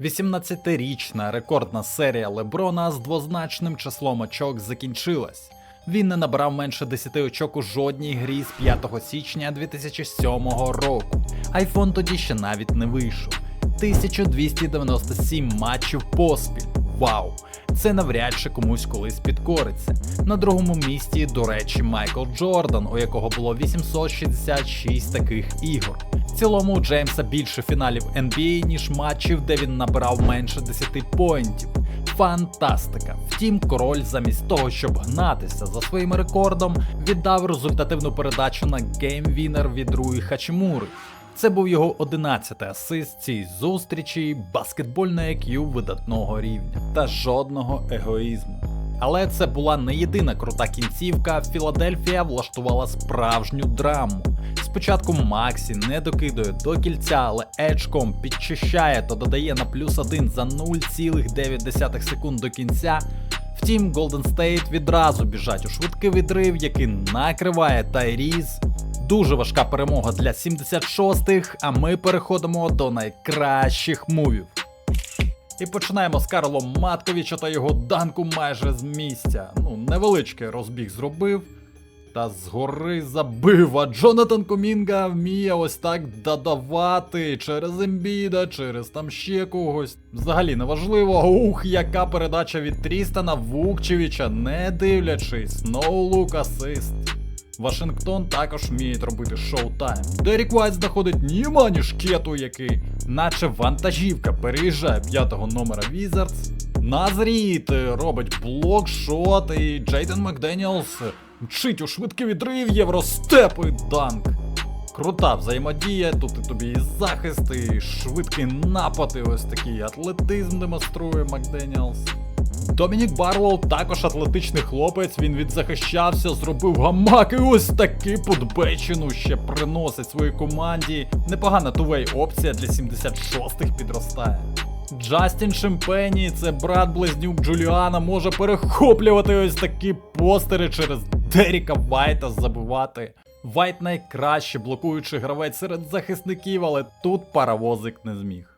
18-річна рекордна серія Леброна з двозначним числом очок закінчилась. Він не набрав менше 10 очок у жодній грі з 5 січня 2007 року. Айфон тоді ще навіть не вийшов. 1297 матчів поспіль. Вау! Це навряд чи комусь колись підкориться. На другому місці, до речі, Майкл Джордан, у якого було 866 таких ігор. Цілому у Джеймса більше фіналів NBA, ніж матчів, де він набирав менше 10 поінтів. Фантастика! Втім, король замість того, щоб гнатися за своїм рекордом, віддав результативну передачу на геймвінер від Руї Хачимури. Це був його 11-й асист цій зустрічі, баскетбольне IQ видатного рівня та жодного егоїзму. Але це була не єдина крута кінцівка. Філадельфія влаштувала справжню драму. Спочатку Максі не докидує до кільця, але Еджком підчищає та додає на плюс 1 за 0,9 секунд до кінця. Втім, Golden State відразу біжать у швидкий відрив, який накриває Тайріз. Дуже важка перемога для 76-х, а ми переходимо до найкращих мувів. І починаємо з Карло Матковіча та його данку майже з місця. Ну, невеличкий розбіг зробив. Та згори забив, а Джонатан Комінга вміє ось так додавати через Ембіда, через там ще когось. Взагалі неважливо. Ух, яка передача від Трістана Вукчевича, не дивлячись, ноу-лук асист. Вашингтон також вміє робити шоу-тайм. Дерік Вайт знаходить німані шкету, який, наче вантажівка, переїжджає п'ятого номера Wizards. Назріт робить блокшот, і Джейден Макденіелс мчить у швидкий відрив євростеп і данк. Крута взаємодія, тут і тобі і захист, і швидкий напад, і ось такий атлетизм демонструє Макденіелс. Домінік Барлоу також атлетичний хлопець, він відзахищався, зробив гамак і ось таки подбечину ще приносить своїй команді. Непогана тувей опція для 76-х підростає. Джастін Шемпені, це брат близнюк Джуліана, може перехоплювати ось такі постери через Деріка Вайта забивати. Вайт найкраще блокуючий гравець серед захисників, але тут паровозик не зміг.